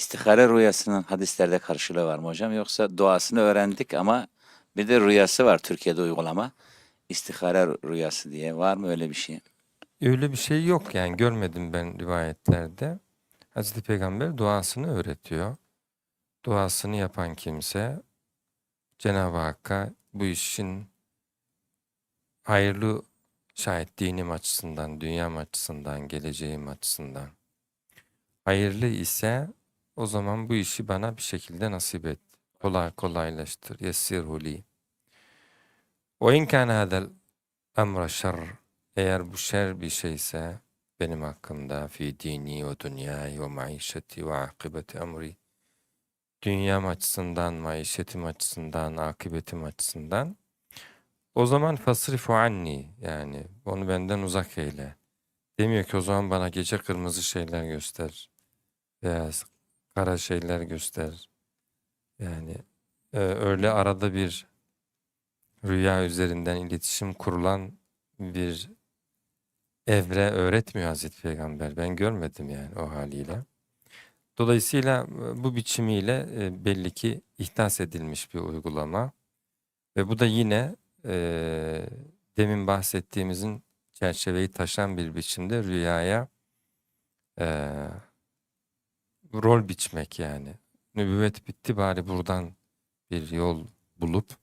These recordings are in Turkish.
İstihare rüyasının hadislerde karşılığı var mı hocam? Yoksa duasını öğrendik ama bir de rüyası var Türkiye'de uygulama. İstihare rüyası diye. Var mı öyle bir şey? Öyle bir şey yok yani görmedim ben rivayetlerde. Hazreti Peygamber duasını öğretiyor. Duasını yapan kimse Cenab-ı Hakk'a bu işin hayırlı şayet dinim açısından, dünyam açısından, geleceğim açısından hayırlı ise o zaman bu işi bana bir şekilde nasip et. Kolay kolaylaştır. Yessirhu li. Ve in kana hadal emra şer eğer bu şer bir şeyse benim hakkımda fi dini ve dünyayı ve maişeti ve akıbeti emri dünyam açısından, maişetim açısından, akıbetim açısından o zaman fasrifu anni yani onu benden uzak eyle. Demiyor ki o zaman bana gece kırmızı şeyler göster veya kara şeyler göster. Yani e, öyle arada bir rüya üzerinden iletişim kurulan bir evre öğretmiyor Hazreti Peygamber. Ben görmedim yani o haliyle. Dolayısıyla e, bu biçimiyle e, belli ki ihdas edilmiş bir uygulama. Ve bu da yine e, demin bahsettiğimizin çerçeveyi taşan bir biçimde rüyaya e, rol biçmek yani. Nübüvvet bitti bari buradan bir yol bulup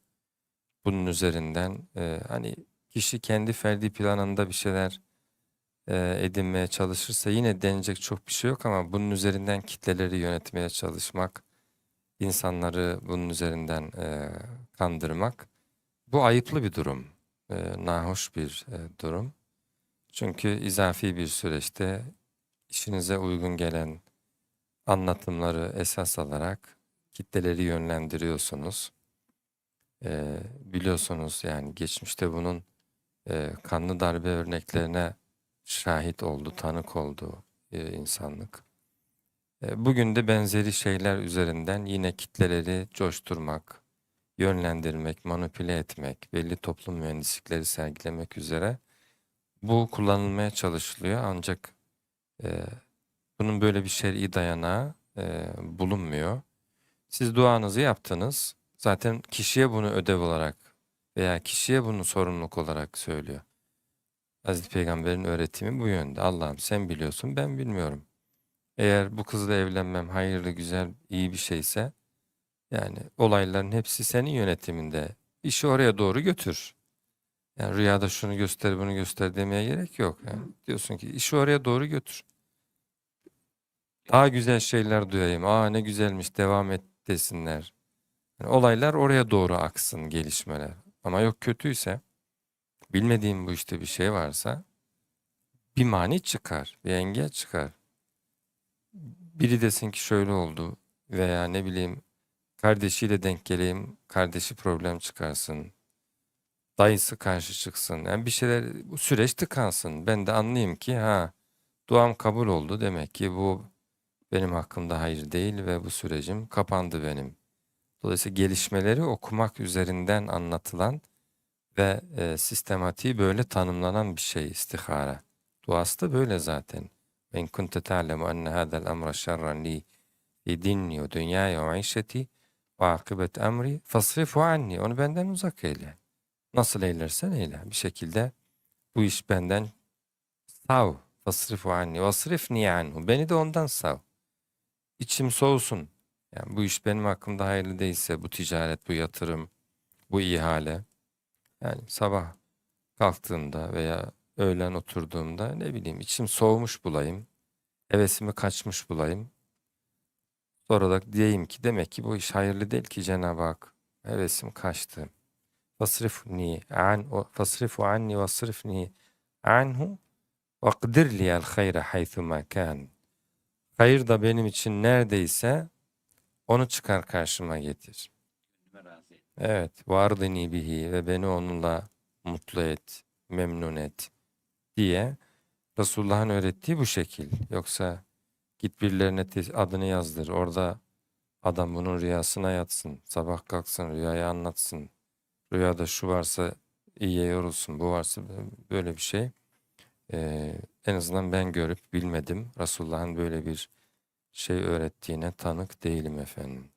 bunun üzerinden e, hani kişi kendi ferdi planında bir şeyler e, edinmeye çalışırsa yine denecek çok bir şey yok ama bunun üzerinden kitleleri yönetmeye çalışmak, insanları bunun üzerinden e, kandırmak bu ayıplı bir durum, e, nahoş bir e, durum. Çünkü izafi bir süreçte işinize uygun gelen anlatımları esas alarak kitleleri yönlendiriyorsunuz. E, biliyorsunuz yani geçmişte bunun e, kanlı darbe örneklerine şahit oldu, tanık oldu e, insanlık. E, bugün de benzeri şeyler üzerinden yine kitleleri coşturmak, yönlendirmek, manipüle etmek, belli toplum mühendislikleri sergilemek üzere bu kullanılmaya çalışılıyor. Ancak e, bunun böyle bir şer'i dayanağı e, bulunmuyor. Siz duanızı yaptınız. Zaten kişiye bunu ödev olarak veya kişiye bunu sorumluluk olarak söylüyor. Hazreti Peygamber'in öğretimi bu yönde. Allah'ım sen biliyorsun ben bilmiyorum. Eğer bu kızla evlenmem hayırlı, güzel, iyi bir şeyse yani olayların hepsi senin yönetiminde. İşi oraya doğru götür. Yani rüyada şunu göster, bunu göster demeye gerek yok. Yani diyorsun ki işi oraya doğru götür. Daha güzel şeyler duyayım. Aa ne güzelmiş devam et desinler. Yani olaylar oraya doğru aksın gelişmeler. Ama yok kötüyse bilmediğim bu işte bir şey varsa bir mani çıkar, bir engel çıkar. Biri desin ki şöyle oldu veya ne bileyim kardeşiyle denk geleyim, kardeşi problem çıkarsın. Dayısı karşı çıksın. Yani bir şeyler bu süreç tıkansın. Ben de anlayayım ki ha duam kabul oldu demek ki bu benim hakkımda hayır değil ve bu sürecim kapandı benim. Dolayısıyla gelişmeleri okumak üzerinden anlatılan ve e, sistematiği böyle tanımlanan bir şey istihara. Duası da böyle zaten. Ben kunte ta'lemu enne hadal emra şerran li dinni ve dünyaya ve maişeti ve akıbet emri fasrifu anni. Onu benden uzak eyle. Nasıl eylersen eyle. Bir şekilde bu iş benden sav. Fasrifu anni. Vasrifni anhu. Beni de ondan sav. İçim soğusun. Yani bu iş benim hakkımda hayırlı değilse bu ticaret, bu yatırım, bu ihale. Yani sabah kalktığımda veya öğlen oturduğumda ne bileyim içim soğumuş bulayım. Hevesimi kaçmış bulayım. Sonra da diyeyim ki demek ki bu iş hayırlı değil ki Cenab-ı Hak. Hevesim kaçtı. Fasrifni an fasrifu anni vasrifni anhu vakdir liyel hayra haythu ma kan. Hayır da benim için neredeyse onu çıkar karşıma getir. Evet, vardini bihi ve beni onunla mutlu et, memnun et diye Resulullah'ın öğrettiği bu şekil. Yoksa git birilerine adını yazdır. Orada adam bunun rüyasına yatsın. Sabah kalksın, rüyayı anlatsın. Rüyada şu varsa iyiye yorulsun, bu varsa böyle bir şey. Ee, en azından ben görüp bilmedim. Resulullah'ın böyle bir şey öğrettiğine tanık değilim efendim.